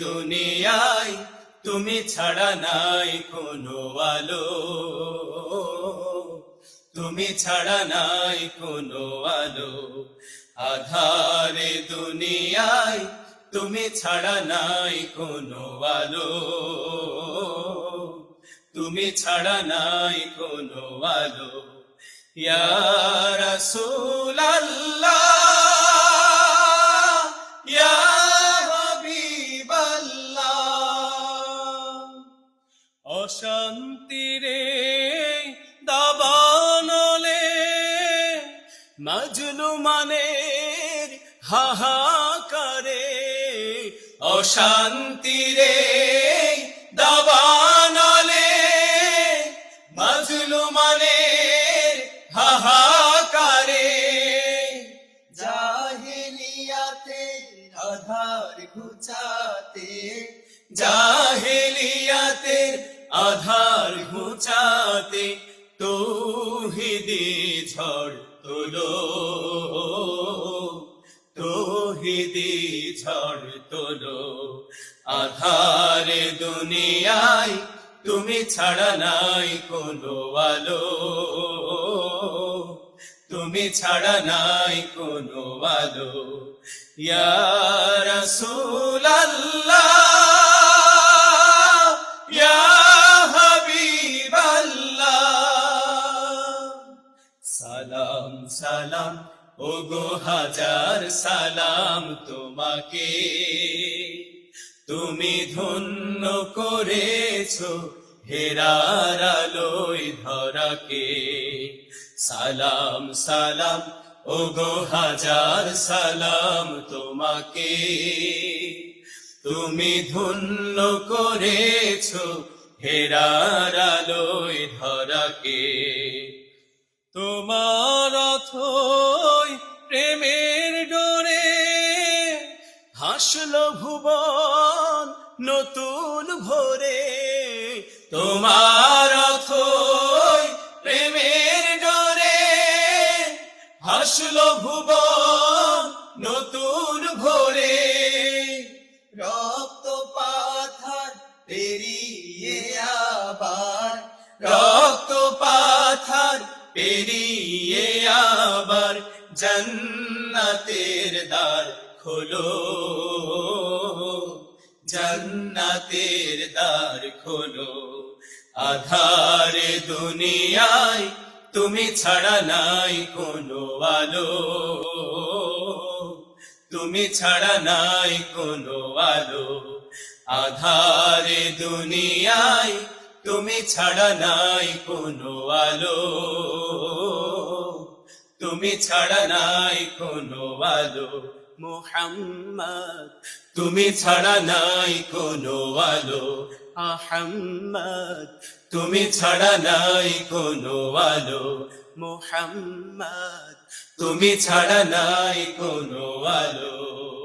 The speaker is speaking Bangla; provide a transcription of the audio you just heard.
দুনিয়ায় তুমি ছাড়া নাই কোনো আলো। তুমি ছাড়া নাই কোনো আলো। আধারে দুনিয়ায় তুমি ছাড়া নাই কোনো আলো। তুমি ছাড়া নাই কোনো আলো। ইয়া রাসূল আল্লাহ অশান্তিরে দাবানলে মাজলু মানের হাহাকারে অশান্তিরে আধার ঘুচাতে তৌহিদি ঝড় তোলো। তৌহিদি ঝড় তোলো। আধারে দুনিয়ায় তুমি ছাড়া নাই কোনো আলো। তুমি ছাড়া নাই কোনো আলো। ইয়া রাসূল আল্লাহ সালাম ও গো হাজার সালাম তোমাকে। তুমি ধন্য করেছ হেরার আলোয় ধরাকে। সালাম সালাম ও গো হাজার সালাম তোমাকে। তুমি ধন্য করেছ হেরার আলোয় ধরাকে। তোমার অথই হাসল ভুবন নতুন ভোরে। তোমার অথই প্রেমের ডোরে। হাসল ভুবন নতুন ভোরে। রক্ত পাথার পেরিয়ে আবার। রক্ত পাথার পেরিয়ে আবার। দ্বার খোলো জন্নতের দ্বার খোলো। আধারে দুনিয়ায় তুমি ছাড়া নাই কোনো আলো। তুমি ছাড়া নাই কোনো আলো। আধারে দুনিয়ায় তুমি ছাড়া নাই কোনো আলো। তুমি ছাড়া নাই কোনো আলো। মুহাম্মদ, তুমি ছাড়া নাই কোনো আলো। আহম্মদ, তুমি ছাড়া নাই কোনো আলো। মোহাম্মদ, তুমি ছাড়া নাই কোনো আলো।